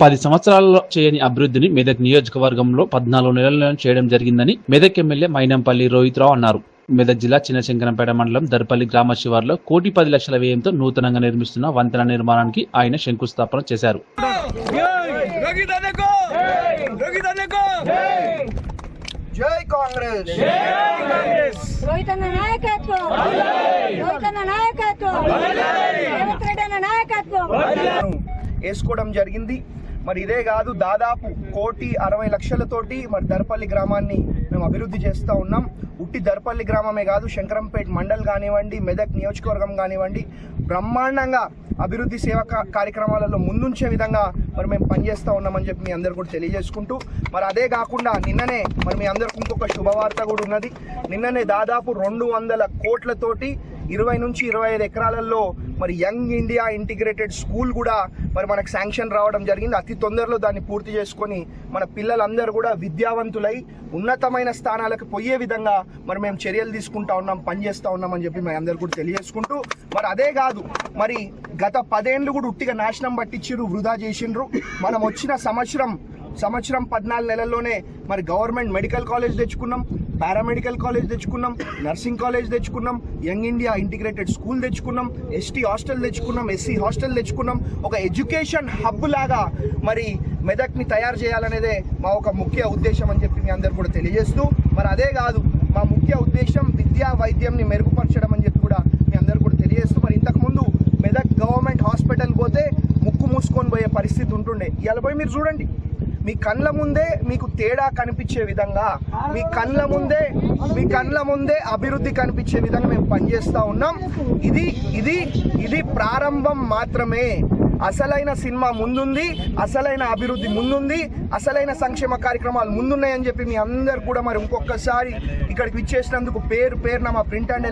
పది సంవత్సరాలలో చేయని అభివృద్ధిని మెదక్ నియోజకవర్గంలో పద్నాలుగు నెలల్లో చేయడం జరిగిందని మెదక్ ఎమ్మెల్యే మైనంపల్లి రోహిత్ రావు అన్నారు. మెదక్ జిల్లా చిన్నశంకరంపేట మండలం దర్పల్లి గ్రామ శివార్లో కోటి పది లక్షల వ్యయంతో నూతనంగా నిర్మిస్తున్న వంతెన నిర్మాణానికి ఆయన శంకుస్థాపన చేశారు. వేసుకోవడం జరిగింది. మరి ఇదే కాదు దాదాపు కోటి అరవై లక్షలతోటి మరి దర్పల్లి గ్రామాన్ని మేము అభివృద్ధి చేస్తూ ఉన్నాం. ఉట్టి దర్పల్లి గ్రామమే కాదు శంకరంపేట్ మండల్ కానివ్వండి మెదక్ నియోజకవర్గం కానివ్వండి బ్రహ్మాండంగా అభివృద్ధి సేవ కా- కార్యక్రమాలలో ముందుంచే విధంగా మరి మేము పనిచేస్తూ ఉన్నామని చెప్పి మీ అందరు కూడా తెలియజేసుకుంటూ మరి అదే కాకుండా నిన్ననే మరి మీ అందరికి ఇంకొక శుభవార్త కూడా ఉన్నది. నిన్ననే దాదాపు రెండు వందల కోట్లతోటి ఇరవై నుంచి ఇరవై ఐదు ఎకరాలలో మరి యంగ్ ఇండియా ఇంటిగ్రేటెడ్ స్కూల్ కూడా మరి మనకు శాంక్షన్ రావడం జరిగింది. అతి తొందరలో దాన్ని పూర్తి చేసుకొని మన పిల్లలందరూ కూడా విద్యావంతులై ఉన్నతమైన స్థానాలకు పోయే విధంగా మరి మేము చర్యలు తీసుకుంటా ఉన్నాం పనిచేస్తూ ఉన్నాం అని చెప్పి మరి అందరు కూడా తెలియజేసుకుంటూ మరి అదే కాదు మరి గత పదేళ్ళు కూడా ఉట్టిగా నాశనం పట్టించిర్రు వృధా చేసిండ్రు. మనం వచ్చిన సంవత్సరం సంవత్సరం పద్నాలుగు నెలల్లోనే మరి గవర్నమెంట్ మెడికల్ కాలేజ్ తెచ్చుకున్నాం. పారామెడికల్ కాలేజ్ తెచ్చుకున్నాం నర్సింగ్ కాలేజ్ తెచ్చుకున్నాం యంగ్ ఇండియా ఇంటిగ్రేటెడ్ స్కూల్ తెచ్చుకున్నాం ఎస్టీ హాస్టల్ తెచ్చుకున్నాం ఎస్సీ హాస్టల్ తెచ్చుకున్నాం. ఒక ఎడ్యుకేషన్ హబ్ లాగా మరి మెదక్ని తయారు చేయాలనేదే మా ఒక ముఖ్య ఉద్దేశం అని చెప్పి మీ అందరు కూడా తెలియజేస్తూ మరి అదే కాదు మా ముఖ్య ఉద్దేశం విద్యా వైద్యంని మెరుగుపరచడం అని చెప్పి కూడా మీ అందరు కూడా తెలియజేస్తూ మరి ఇంతకుముందు మెదక్ గవర్నమెంట్ హాస్పిటల్ పోతే ముక్కు మూసుకొని పోయే పరిస్థితి ఉంటుండే. ఇవాళ పోయి మీరు చూడండి. మీ కళ్ళ ముందే మీకు తేడా కనిపించే విధంగా మీ కళ్ళ ముందే మీ కళ్ళ ముందే అభివృద్ధి కనిపించే విధంగా మేము పనిచేస్తూ ఉన్నాం. ఇది ఇది ఇది ప్రారంభం మాత్రమే. అసలైన సినిమా ముందుంది అసలైన అభివృద్ధి ముందుంది అసలైన సంక్షేమ కార్యక్రమాలు ముందున్నాయని చెప్పి మీ అందరు కూడా మరి ఇంకొకసారి ఇక్కడికి విచ్చేసినందుకు పేరు పేరున మా ప్రింట్ అండ్